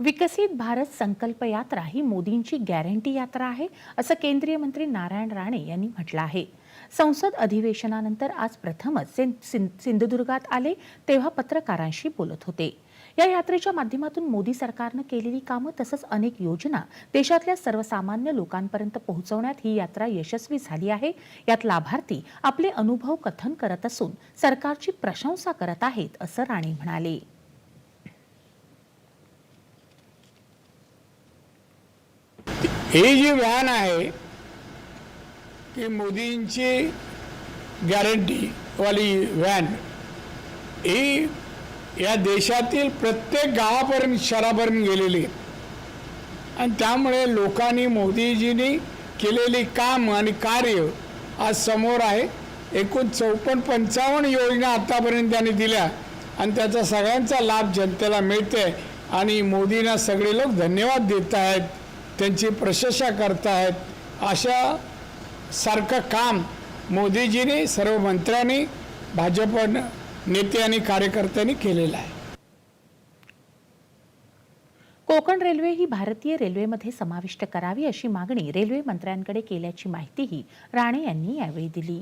विकसित भारत संकल्प यात्रा ही मोदींची गॅरंटी यात्रा आहे असं केंद्रीय मंत्री नारायण राणे यांनी म्हटलं आहे. संसद अधिवेशनानंतर आज प्रथमच सिंधुदुर्गात आले तेव्हा पत्रकारांशी बोलत होते. या यात्रेच्या माध्यमातून मोदी सरकारनं केलेली कामं तसंच अनेक योजना देशातल्या सर्वसामान्य लोकांपर्यंत पोहोचवण्यात ही यात्रा यशस्वी झाली आहे. यात लाभार्थी आपले अनुभव कथन करत असून सरकारची प्रशंसा करत आहेत असं राणे म्हणाले. ही जी व्हॅन आहे की मोदींची गॅरंटीवाली व्हॅन ही या देशातील प्रत्येक गावापर्यंत शहरापर्यंत गेलेली आहे आणि त्यामुळे लोकांनी मोदीजींनी केलेली काम आणि कार्य आज समोर आहे. एकूण चौपन्न पंचावन्न योजना आत्तापर्यंत त्यांनी दिल्या आणि त्याचा सगळ्यांचा लाभ जनतेला मिळते आणि मोदींना सगळे लोक धन्यवाद देत आहेत. त्यांची प्रशंसा करतायत. अशा सारखं काम मोदीजींनी सर्व मंत्र्यांनी भाजप नेते आणि कार्यकर्त्यांनी केलेलं आहे. कोकण रेल्वे ही भारतीय रेल्वेमध्ये समाविष्ट करावी अशी मागणी रेल्वे मंत्र्यांकडे केल्याची माहितीही राणे यांनी यावेळी दिली.